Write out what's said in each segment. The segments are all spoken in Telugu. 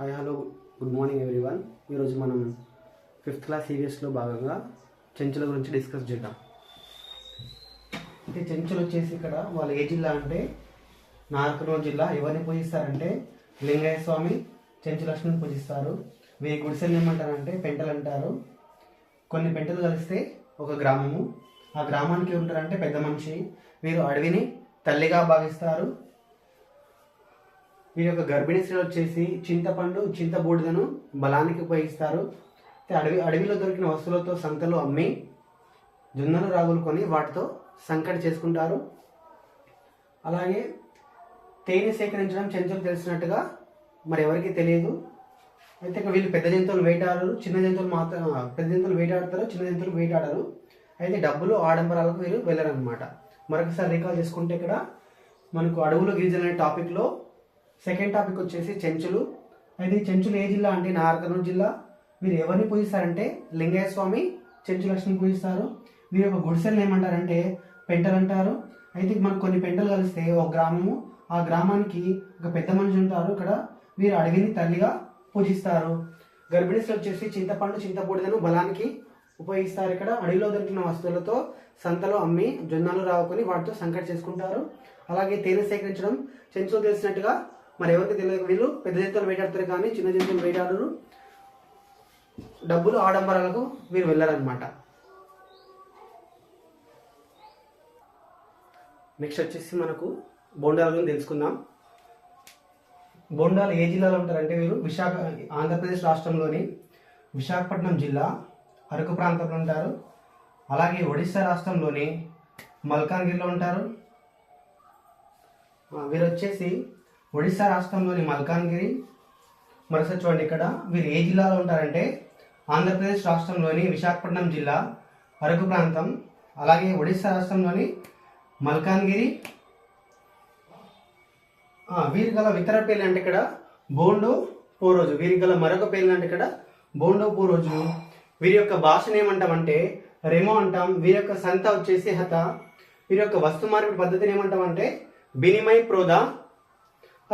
Hi hello good morning everyone ఈరోజు మనం ఫిఫ్త్ క్లాస్ సివిఎస్లో భాగంగా చెంచుల గురించి డిస్కస్ చేద్దాం. అయితే చెంచులు వచ్చేసి ఇక్కడ వాళ్ళు ఏ జిల్లా అంటే నాగర్కర్నూలు జిల్లా. ఎవరిని పూజిస్తారంటే లింగయ్య స్వామి చెంచులక్ష్మిని పూజిస్తారు. వీరి గుడిసెలు ఏమంటారంటే పెంటలు అంటారు. కొన్ని పెంటలు కలిస్తే ఒక గ్రామము. ఆ గ్రామానికి ఉంటారంటే పెద్ద మనిషి. వీరు అడవిని తల్లిగా భావిస్తారు. వీరి యొక్క గర్భిణీ స్త్రీలు వచ్చేసి చింతపండు చింతబూడిదను బలానికి ఉపయోగిస్తారు. అయితే అడవి అడవిలో దొరికిన వస్తువులతో సంతలో అమ్మి జొన్నలు రాగులు కొని వాటితో సంకటి చేసుకుంటారు. అలాగే తేనె సేకరించడం చెంచులు తెలిసినట్టుగా మరి ఎవరికి తెలియదు. అయితే ఇక వీళ్ళు పెద్ద జంతువులు వేటాడరు చిన్న జంతువులు మాత్రం పెద్ద జంతువులు వేటాడతారు చిన్న జంతువులు వేటాడరు. అయితే డబ్బులు ఆడంబరాలకు వీరు వెళ్ళరనమాట మరొకసారి రికాల్ చేసుకుంటే ఇక్కడ మనకు అడవులు గిరిజనులు అనే టాపిక్లో సెకండ్ టాపిక్ వచ్చేసి చెంచులు. అయితే చెంచులు ఏ జిల్లా అంటే నాగర్కర్నూలు జిల్లా. మీరు ఎవరిని పూజిస్తారంటే లింగయ్య స్వామి చెంచు లక్ష్మిని పూజిస్తారు. వీరి యొక్క గుడిసెలను ఏమంటారంటే పెంటలు అంటారు. అయితే మనకు కొన్ని పెంటలు కలిస్తే ఒక గ్రామము ఆ గ్రామానికి ఒక పెద్ద మనిషి ఉంటారు. ఇక్కడ వీరు అడవిని తల్లిగా పూజిస్తారు. గర్భిణీలు వచ్చేసి చింతపండు చింతపూడిదను బలానికి ఉపయోగిస్తారు ఇక్కడ. అడవిలో దొరికిన వస్తువులతో సంతలో అమ్మి జొన్నలు రావుకొని వాటితో సంకట చేసుకుంటారు. అలాగే తేనె సేకరించడం చెంచులు తెలిసినట్టుగా మరి ఎవరికి తెలియదు వీళ్ళు పెద్ద జంతువులు వేటాడతారు కానీ చిన్న జంతువులు వేటాడరు. డబ్బులు ఆడంబరాలకు వీరు వెళ్ళారనమాట నెక్స్ట్ వచ్చేసి మనకు బోండాల గురించి తెలుసుకుందాం. బోండాలు ఏ జిల్లాలో ఉంటారంటే వీరు? విశాఖ ఆంధ్రప్రదేశ్ రాష్ట్రంలోని విశాఖపట్నం జిల్లా అరకు ప్రాంతంలో ఉంటారు. అలాగే ఒడిశా రాష్ట్రంలోని మల్కాన్గిరిలో ఉంటారు. వీరు వచ్చేసి ఒడిశా రాష్ట్రంలోని మల్కాన్గిరి మరోసారి చూడండి ఇక్కడ వీరు ఏ జిల్లాలో ఉంటారంటే ఆంధ్రప్రదేశ్ రాష్ట్రంలోని విశాఖపట్నం జిల్లా అరకు ప్రాంతం అలాగే ఒడిశా రాష్ట్రంలోని మల్కాన్గిరి. వీరి గల ఇతర పేర్లు అంటే ఇక్కడ బోండో పోరోజు వీరి గల మరొక పేర్లు అంటే ఇక్కడ బోండో పోరోజు వీరి యొక్క భాషను ఏమంటామంటే రెమో అంటాం వీరి యొక్క సంత వచ్చేసి హత వీరి యొక్క వస్తు మార్పిడి పద్ధతిని ఏమంటామంటే బినిమై ప్రోదా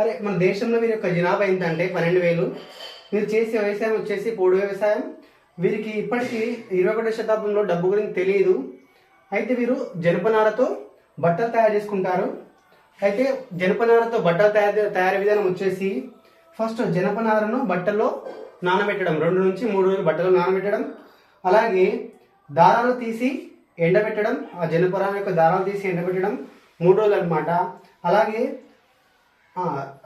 అరే మన దేశంలో వీరి యొక్క జనాభా ఎంత అంటే పన్నెండు వేలు. వీరు చేసే వ్యవసాయం వచ్చేసి పోడు వ్యవసాయం. వీరికి ఇప్పటికీ ఇరవై ఒకటో శతాబ్దంలో డబ్బు గురించి తెలియదు. అయితే వీరు జనపనారతో బట్టలు తయారు చేసుకుంటారు. అయితే జనపనారతో బట్టలు తయారు తయారీ విధానం వచ్చేసి ఫస్ట్ జనపనారను బట్టల్లో నానబెట్టడం. రెండు నుంచి మూడు రోజులు బట్టలు నానబెట్టడం. అలాగే దారాలు తీసి ఎండబెట్టడం. ఆ జనపనార యొక్క దారాలు తీసి ఎండబెట్టడం. మూడు రోజులు అనమాట అలాగే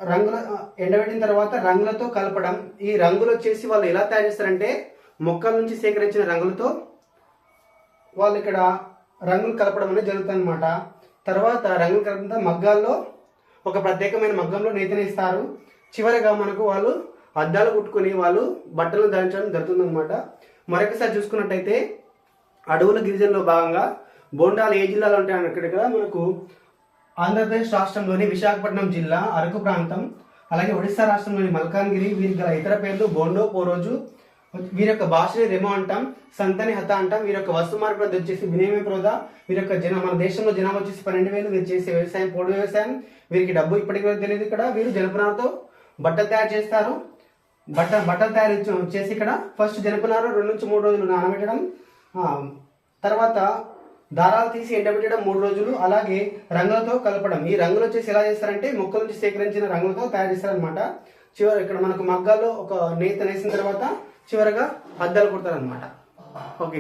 రంగుల ఎండబెట్టిన తర్వాత రంగులతో కలపడం. ఈ రంగులు వచ్చేసి వాళ్ళు ఎలా తయారు చేస్తారంటే మొక్కల నుంచి సేకరించిన రంగులతో వాళ్ళు ఇక్కడ రంగులు కలపడం అనేది జరుగుతుంది అనమాట తర్వాత రంగులు కలిపిన మగ్గాల్లో ఒక ప్రత్యేకమైన మగ్గంలో నేతనేస్తారు. చివరిగా మనకు వాళ్ళు అద్దాలు కుట్టుకొని వాళ్ళు బట్టలు ధరించడం జరుగుతుంది అనమాట మరొకసారి చూసుకున్నట్టయితే అడవుల గిరిజనలో భాగంగా బోండాలు ఏ జిల్లాలో ఉంటాయని ఇక్కడ మనకు ఆంధ్రప్రదేశ్ రాష్ట్రంలోని విశాఖపట్నం జిల్లా అరకు ప్రాంతం అలాగే ఒడిశా రాష్ట్రంలోని మల్కాన్గిరి వీరికి గల ఇతర పేర్లు బోండో పోరోజు వీరి యొక్క భాషని రెమో అంటాం సంతని హత అంటాం వీరి యొక్క వస్తు మార్పు వచ్చేసి వినిమయ ప్రోదా వీరి యొక్క జన మన దేశంలో జనాభా వచ్చేసి పన్నెండు వేలు వీరు చేసే వ్యవసాయం పోడు వ్యవసాయం వీరికి డబ్బు ఇప్పటికీ తెలియదు ఇక్కడ వీరు జనపనారతో బట్టలు తయారు చేస్తారు. బట్ట బట్టలు తయారు చేసి ఇక్కడ ఫస్ట్ జనపనార రెండు నుంచి మూడు రోజులు నానబెట్టడం తర్వాత దారాలు తీసి ఎండబెట్టడం మూడు రోజులు అలాగే రంగులతో కలపడం. ఈ రంగులు వచ్చేసి ఎలా చేస్తారంటే మొక్కల నుంచి సేకరించిన రంగులతో తయారు చేస్తారనమాట చివరి ఇక్కడ మనకు మగ్గాల్లో ఒక నేత నేసిన తర్వాత చివరగా అద్దాలు కుడతారనమాట ఓకే.